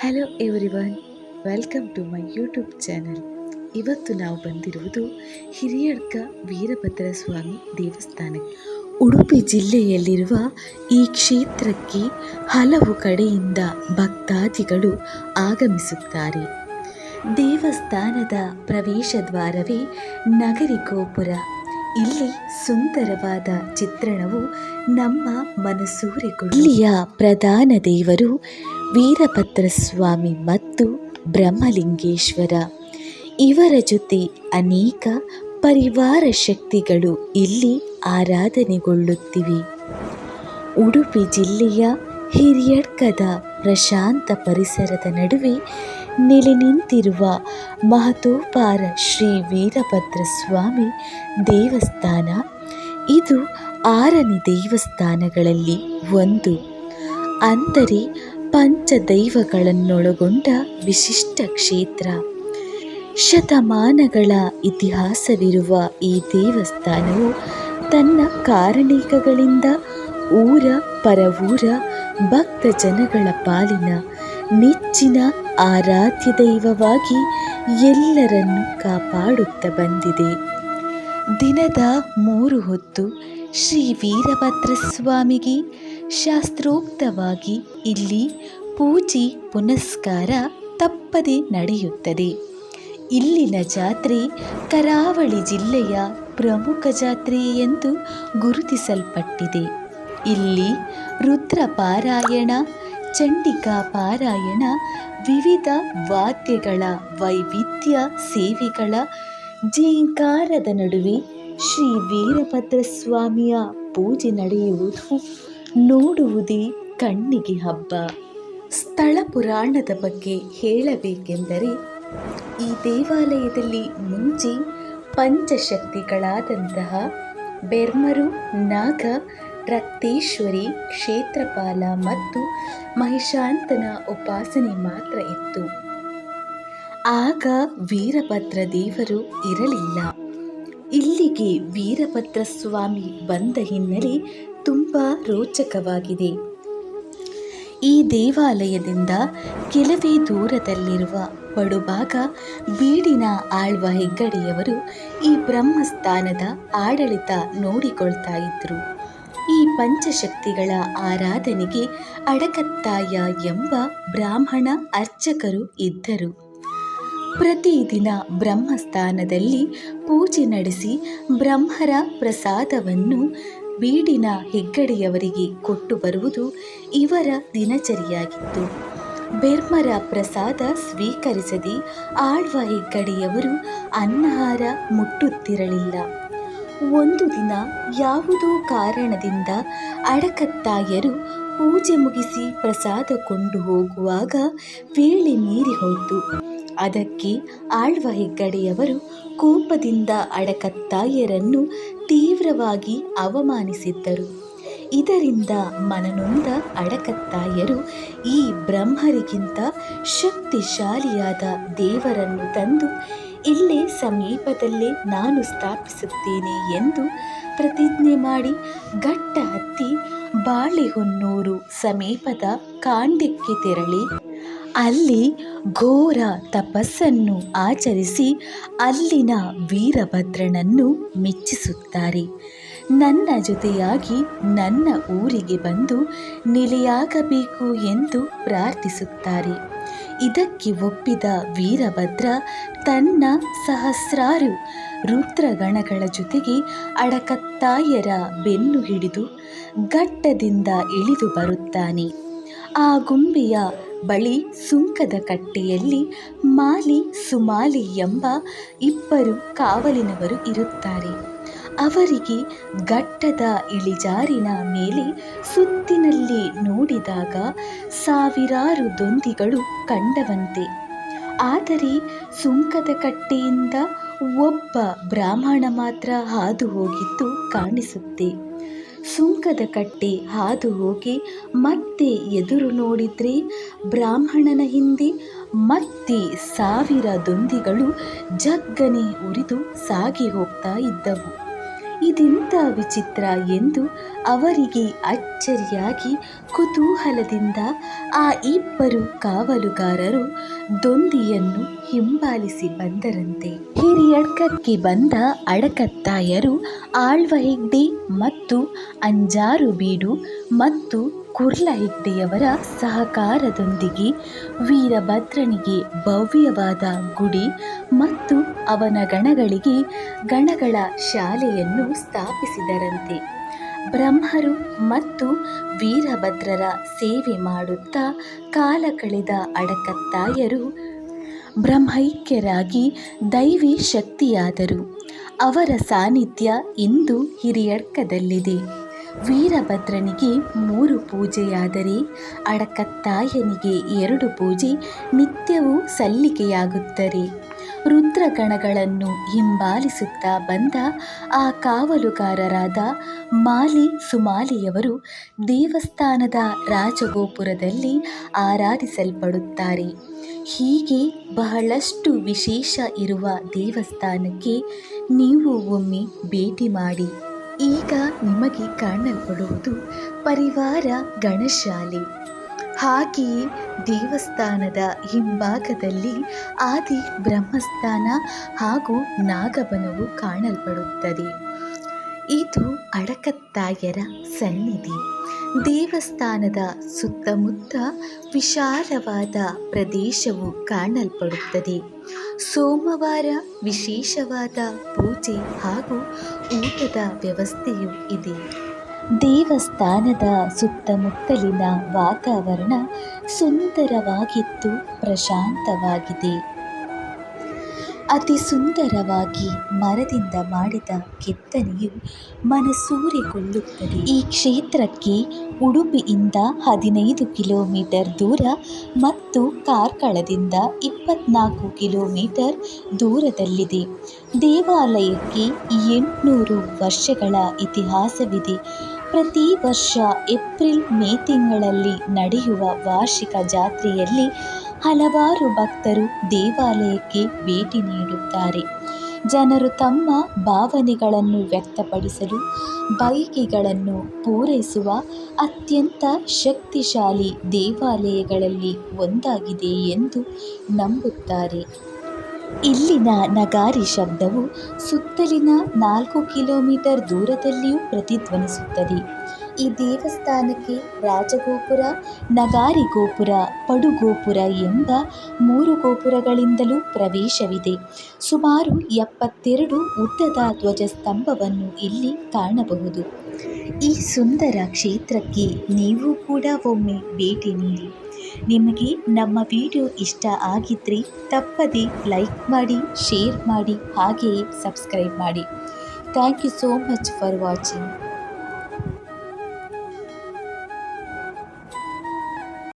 Hello everyone welcome to my YouTube channel ಇವತ್ತು ನಾವು ಬಂದಿರುವುದು ಹಿರಿಯಡ್ಕ ವೀರಭದ್ರ ಸ್ವಾಮಿ ದೇವಸ್ಥಾನಕ್ಕೆ ಉಡುಪಿ ಜಿಲ್ಲೆಯಲ್ಲಿರುವ ಈ ಕ್ಷೇತ್ರಕ್ಕೆ ಹಲವು ಕಡೆಯಿಂದ ಭಕ್ತಾದಿಗಳು ಆಗಮಿಸುತ್ತಾರೆ. ದೇವಸ್ಥಾನದ ಪ್ರವೇಶ ದ್ವಾರವೇ ನಗರಿ ಗೋಪುರ. ಇಲ್ಲಿ ಸುಂದರವಾದ ಚಿತ್ರಣವು ನಮ್ಮ ಮನಸೂರೆಗೊಳ್ಳಿಯ ಪ್ರಧಾನ ದೇವರು ವೀರಭದ್ರ ಸ್ವಾಮಿ ಮತ್ತು ಬ್ರಹ್ಮಲಿಂಗೇಶ್ವರ. ಇವರ ಜೊತೆ ಅನೇಕ ಪರಿವಾರ ಶಕ್ತಿಗಳು ಇಲ್ಲಿ ಆರಾಧನೆಗೊಳ್ಳುತ್ತಿವೆ. ಉಡುಪಿ ಜಿಲ್ಲೆಯ ಹಿರಿಯಡ್ಕದ ಪ್ರಶಾಂತ ಪರಿಸರದ ನಡುವೆ ನೆಲೆ ನಿಂತಿರುವ ಮಹತೋಪಾರ ಶ್ರೀ ವೀರಭದ್ರಸ್ವಾಮಿ ದೇವಸ್ಥಾನ. ಇದು ಆರನೇ ದೇವಸ್ಥಾನಗಳಲ್ಲಿ ಒಂದು. ಅಂದರೆ ಪಂಚದೈವಗಳನ್ನೊಳಗೊಂಡ ವಿಶಿಷ್ಟ ಕ್ಷೇತ್ರ. ಶತಮಾನಗಳ ಇತಿಹಾಸವಿರುವ ಈ ದೇವಸ್ಥಾನವು ತನ್ನ ಕಾರಣಿಕಗಳಿಂದ ಊರ, ಪರವೂರ, ಭಕ್ತ ಜನಗಳ ಪಾಲಿನ ನೆಚ್ಚಿನ ಆರಾಧ್ಯ ದೈವವಾಗಿ ಎಲ್ಲರನ್ನು ಕಾಪಾಡುತ್ತಾ ಬಂದಿದೆ. ದಿನದ ಮೂರು ಹೊತ್ತು ಶ್ರೀ ವೀರಭದ್ರ ಸ್ವಾಮಿಗೆ ಶಾಸ್ತ್ರೋಕ್ತವಾಗಿ ಇಲ್ಲಿ ಪೂಜೆ ಪುನಸ್ಕಾರ ತಪ್ಪದೆ ನಡೆಯುತ್ತದೆ. ಇಲ್ಲಿನ ಜಾತ್ರೆ ಕರಾವಳಿ ಜಿಲ್ಲೆಯ ಪ್ರಮುಖ ಜಾತ್ರೆ ಎಂದು ಗುರುತಿಸಲ್ಪಟ್ಟಿದೆ. ಇಲ್ಲಿ ರುದ್ರ ಪಾರಾಯಣ ಚಂಡಿಕಾ ಪಾರಾಯಣ ವಿವಿಧ ವಾದ್ಯಗಳ ವೈವಿಧ್ಯ ಸೇವೆಗಳ ಜೀಂಕಾರದ ನಡುವೆ ಶ್ರೀ ವೀರಭದ್ರ ಸ್ವಾಮಿಯ ಪೂಜೆ ನಡೆಯುವುದು ನೋಡುವುದೇ ಕಣ್ಣಿಗೆ ಹಬ್ಬ. ಸ್ಥಳ ಪುರಾಣದ ಬಗ್ಗೆ ಹೇಳಬೇಕೆಂದರೆ, ಈ ದೇವಾಲಯದಲ್ಲಿ ಮುಂಚೆ ಪಂಚಶಕ್ತಿಗಳಾದಂತಹ ಬೆರ್ಮರು, ನಾಗ, ರಕ್ತೇಶ್ವರಿ, ಕ್ಷೇತ್ರಪಾಲ ಮತ್ತು ಮಹಿಷಾಂತನ ಉಪಾಸನೆ ಮಾತ್ರ ಇತ್ತು. ಆಗ ವೀರಭದ್ರ ದೇವರು ಇರಲಿಲ್ಲ. ಇಲ್ಲಿಗೆ ವೀರಭದ್ರ ಸ್ವಾಮಿ ಬಂದ ಹಿನ್ನೆಲೆ ತುಂಬ ರೋಚಕವಾಗಿದೆ. ಈ ದೇವಾಲಯದಿಂದ ಕೆಲವೇ ದೂರದಲ್ಲಿರುವ ಪಡುಭಾಗ ಬೀಡಿನ ಆಳ್ವ ಹೆಗ್ಗಡೆಯವರು ಈ ಬ್ರಹ್ಮಸ್ಥಾನದ ಆಡಳಿತ ನೋಡಿಕೊಳ್ತಾ ಇದ್ರು. ಈ ಪಂಚಶಕ್ತಿಗಳ ಆರಾಧನೆಗೆ ಅಡಕತ್ತಾಯ ಎಂಬ ಬ್ರಾಹ್ಮಣ ಅರ್ಚಕರು ಇದ್ದರು. ಪ್ರತಿದಿನ ಬ್ರಹ್ಮಸ್ಥಾನದಲ್ಲಿ ಪೂಜೆ ನಡೆಸಿ ಬ್ರಹ್ಮರ ಪ್ರಸಾದವನ್ನು ಬೀಡಿನ ಹೆಗ್ಗಡೆಯವರಿಗೆ ಕೊಟ್ಟು ಬರುವುದು ಇವರ ದಿನಚರಿಯಾಗಿತ್ತು. ಬೆರ್ಮರ ಪ್ರಸಾದ ಸ್ವೀಕರಿಸದೆ ಆಳ್ವ ಹೆಗ್ಗಡೆಯವರು ಅನ್ನಹಾರ ಮುಟ್ಟುತ್ತಿರಲಿಲ್ಲ. ಒಂದು ದಿನ ಯಾವುದೋ ಕಾರಣದಿಂದ ಅಡಕತ್ತಾಯರು ಪೂಜೆ ಮುಗಿಸಿ ಪ್ರಸಾದ ಕೊಂಡು ಹೋಗುವಾಗ ವೇಳೆ ಮೀರಿ ಹೋಯಿತು. ಅದಕ್ಕೆ ಆಳ್ವ ಹೆಗ್ಗಡೆಯವರು ಕೋಪದಿಂದ ಅಡಕತ್ತಾಯರನ್ನು ತೀವ್ರವಾಗಿ ಅವಮಾನಿಸಿದ್ದರು. ಇದರಿಂದ ಮನನೊಂದ ಅಡಕತ್ತಾಯರು ಈ ಬ್ರಹ್ಮರಿಗಿಂತ ಶಕ್ತಿಶಾಲಿಯಾದ ದೇವರನ್ನು ತಂದು, ಇಲ್ಲೇ ಸಮೀಪದಲ್ಲೇ ನಾನು ಸ್ಥಾಪಿಸುತ್ತೇನೆ ಎಂದು ಪ್ರತಿಜ್ಞೆ ಮಾಡಿ ಗಟ್ಟ ಹತ್ತಿ ಬಾಳೆಹೊನ್ನೂರು ಸಮೀಪದ ಕಾಂಡ್ಯಕ್ಕೆ ತೆರಳಿ ಅಲ್ಲಿ ಘೋರ ತಪಸ್ಸನ್ನು ಆಚರಿಸಿ ಅಲ್ಲಿನ ವೀರಭದ್ರನನ್ನು ಮೆಚ್ಚಿಸುತ್ತಾರೆ. ನನ್ನ ಜೊತೆಯಾಗಿ ನನ್ನ ಊರಿಗೆ ಬಂದು ನೆಲೆಯಾಗಬೇಕು ಎಂದು ಪ್ರಾರ್ಥಿಸುತ್ತಾರೆ. ಇದಕ್ಕೆ ಒಪ್ಪಿದ ವೀರಭದ್ರ ತನ್ನ ಸಹಸ್ರಾರು ರುದ್ರಗಣಗಳ ಜೊತೆಗೆ ಅಡಕತ್ತಾಯರ ಬೆನ್ನು ಹಿಡಿದು ಘಟ್ಟದಿಂದ ಇಳಿದು ಬರುತ್ತಾನೆ. ಆ ಗುಂಬೆಯ ಬಳಿ ಸುಂಕದ ಕಟ್ಟೆಯಲ್ಲಿ ಮಾಲಿ ಸುಮಾಲಿ ಎಂಬ ಇಬ್ಬರು ಕಾವಲಿನವರು ಇರುತ್ತಾರೆ. ಅವರಿಗೆ ಘಟ್ಟದ ಇಳಿಜಾರಿನ ಮೇಲೆ ಸುತ್ತಿನಲ್ಲಿ ನೋಡಿದಾಗ ಸಾವಿರಾರು ದೊಂದಿಗಳು ಕಂಡವಂತೆ. ಆದರೆ ಸುಂಕದ ಕಟ್ಟೆಯಿಂದ ಒಬ್ಬ ಬ್ರಾಹ್ಮಣ ಮಾತ್ರ ಹಾದು ಹೋಗಿದ್ದು ಕಾಣಿಸುತ್ತೆ. ಸುಂಕದ ಕಟ್ಟೆ ಹಾದು ಹೋಗಿ ಮತ್ತೆ ಎದುರು ನೋಡಿದ್ರೆ ಬ್ರಾಹ್ಮಣನ ಹಿಂದೆ ಮತ್ತೆ ಸಾವಿರ ದೊಂದಿಗಳು ಜಗ್ಗನೆ ಉರಿದು ಸಾಗಿ ಹೋಗ್ತಾ ಇದ್ದವು. ಇದೆಂಥ ವಿಚಿತ್ರ ಎಂದು ಅವರಿಗೆ ಅಚ್ಚರಿಯಾಗಿ ಕುತೂಹಲದಿಂದ ಆ ಇಬ್ಬರು ಕಾವಲುಗಾರರು ದೊಂದಿಯನ್ನು ಹಿಂಬಾಲಿಸಿ ಬಂದರಂತೆ. ಹಿರಿಯಡ್ಕಕ್ಕೆ ಬಂದ ಅಡಕತ್ತಾಯರು ಆಳ್ವ ಹೆಗ್ಡೆ ಮತ್ತು ಅಂಜಾರು ಬೀಡು ಮತ್ತು ಕುರ್ಲ ಹೆಗ್ಡೆಯವರ ಸಹಕಾರದೊಂದಿಗೆ ವೀರಭದ್ರನಿಗೆ ಭವ್ಯವಾದ ಗುಡಿ ಮತ್ತು ಅವನ ಗಣಗಳಿಗೆ ಗಣಗಳ ಶಾಲೆಯನ್ನು ಸ್ಥಾಪಿಸಿದರಂತೆ. ಬ್ರಹ್ಮರು ಮತ್ತು ವೀರಭದ್ರರ ಸೇವೆ ಮಾಡುತ್ತಾ ಕಾಲ ಕಳೆದ ಅಡಕತ್ತಾಯರು ಬ್ರಹ್ಮೈಕ್ಯರಾಗಿ ದೈವಿ ಶಕ್ತಿಯಾದರು. ಅವರ ಸಾನ್ನಿಧ್ಯ ಇಂದು ಹಿರಿಯಡ್ಕದಲ್ಲಿದೆ ವೀರಭದ್ರನಿಗೆ ಮೂರು ಪೂಜೆಯಾದರೆ ಅಡಕತ್ತಾಯನಿಗೆ ಎರಡು ಪೂಜೆ ನಿತ್ಯವೂ ಸಲ್ಲಿಕೆಯಾಗುತ್ತದೆ. ರುದ್ರಗಣಗಳನ್ನು ಹಿಂಬಾಲಿಸುತ್ತಾ ಬಂದ ಆ ಕಾವಲುಗಾರರಾದ ಮಾಲಿ ಸುಮಾಲಿಯವರು ದೇವಸ್ಥಾನದ ರಾಜಗೋಪುರದಲ್ಲಿ ಆರಾಧಿಸಲ್ಪಡುತ್ತಾರೆ. ಹೀಗೆ ಬಹಳಷ್ಟು ವಿಶೇಷ ಇರುವ ದೇವಸ್ಥಾನಕ್ಕೆ ನೀವು ಒಮ್ಮೆ ಭೇಟಿ ಮಾಡಿ. ಈಗ ನಿಮಗೆ ಕಾಣಲ್ಪಡುವುದು ಪರಿವಾರ ಗಣಶಾಲೆ. ಹಾಗೆಯೇ ದೇವಸ್ಥಾನದ ಹಿಂಭಾಗದಲ್ಲಿ ಆದಿ ಬ್ರಹ್ಮಸ್ಥಾನ ಹಾಗೂ ನಾಗಬನವು ಕಾಣಲ್ಪಡುತ್ತದೆ. ಇದು ಅಡಕತ್ತಾಯರ ಸನ್ನಿಧಿ. ದೇವಸ್ಥಾನದ ಸುತ್ತಮುತ್ತ ವಿಶಾಲವಾದ ಪ್ರದೇಶವು ಕಾಣಲ್ಪಡುತ್ತದೆ. ಸೋಮವಾರ ವಿಶೇಷವಾದ ಪೂಜೆ ಹಾಗೂ ಊಟದ ವ್ಯವಸ್ಥೆಯೂ ಇದೆ. ದೇವಸ್ಥಾನದ ಸುತ್ತಮುತ್ತಲಿನ ವಾತಾವರಣ ಸುಂದರವಾಗಿತ್ತು ಪ್ರಶಾಂತವಾಗಿದೆ. ಅತಿ ಸುಂದರವಾಗಿ ಮರದಿಂದ ಮಾಡಿದ ಕೆತ್ತನೆಯು ಮನಸೂರೆಗೊಳ್ಳುತ್ತದೆ. ಈ ಕ್ಷೇತ್ರಕ್ಕೆ ಉಡುಪಿಯಿಂದ ಹದಿನೈದು ಕಿಲೋಮೀಟರ್ ದೂರ ಮತ್ತು ಕಾರ್ಕಳದಿಂದ ಇಪ್ಪತ್ನಾಲ್ಕು ಕಿಲೋಮೀಟರ್ ದೂರದಲ್ಲಿದೆ. ದೇವಾಲಯಕ್ಕೆ ಎಂಟುನೂರು ವರ್ಷಗಳ ಇತಿಹಾಸವಿದೆ. ಪ್ರತಿ ವರ್ಷ ಏಪ್ರಿಲ್ ಮೇ ತಿಂಗಳಲ್ಲಿ ನಡೆಯುವ ವಾರ್ಷಿಕ ಜಾತ್ರೆಯಲ್ಲಿ ಹಲವಾರು ಭಕ್ತರು ದೇವಾಲಯಕ್ಕೆ ಭೇಟಿ ನೀಡುತ್ತಾರೆ. ಜನರು ತಮ್ಮ ಭಾವನೆಗಳನ್ನು ವ್ಯಕ್ತಪಡಿಸಲು ಬಯಕೆಗಳನ್ನು ಪೂರೈಸುವ ಅತ್ಯಂತ ಶಕ್ತಿಶಾಲಿ ದೇವಾಲಯಗಳಲ್ಲಿ ಒಂದಾಗಿದೆ ಎಂದು ನಂಬುತ್ತಾರೆ. ಇಲ್ಲಿನ ನಗಾರಿ ಶಬ್ದವು ಸುತ್ತಲಿನ ನಾಲ್ಕು ಕಿಲೋಮೀಟರ್ ದೂರದಲ್ಲಿಯೂ ಪ್ರತಿಧ್ವನಿಸುತ್ತದೆ. ಈ ದೇವಸ್ಥಾನಕ್ಕೆ ರಾಜಗೋಪುರ, ನಗಾರಿ ಗೋಪುರ, ಪಡುಗೋಪುರ ಎಂಬ ಮೂರು ಗೋಪುರಗಳಿಂದಲೂ ಪ್ರವೇಶವಿದೆ. ಸುಮಾರು ಎಪ್ಪತ್ತೆರಡು ಉದ್ದದ ಧ್ವಜಸ್ತಂಭವನ್ನು ಇಲ್ಲಿ ಕಾಣಬಹುದು. ಈ ಸುಂದರ ಕ್ಷೇತ್ರಕ್ಕೆ ನೀವು ಕೂಡ ಒಮ್ಮೆ ಭೇಟಿ ನೀಡಿ. ನಿಮಗೆ ನಮ್ಮ ವಿಡಿಯೋ ಇಷ್ಟ ಆಗಿದ್ದರೆ ತಪ್ಪದೆ ಲೈಕ್ ಮಾಡಿ, ಶೇರ್ ಮಾಡಿ, ಹಾಗೆಯೇ ಸಬ್ಸ್ಕ್ರೈಬ್ ಮಾಡಿ. Thank you so much for watching.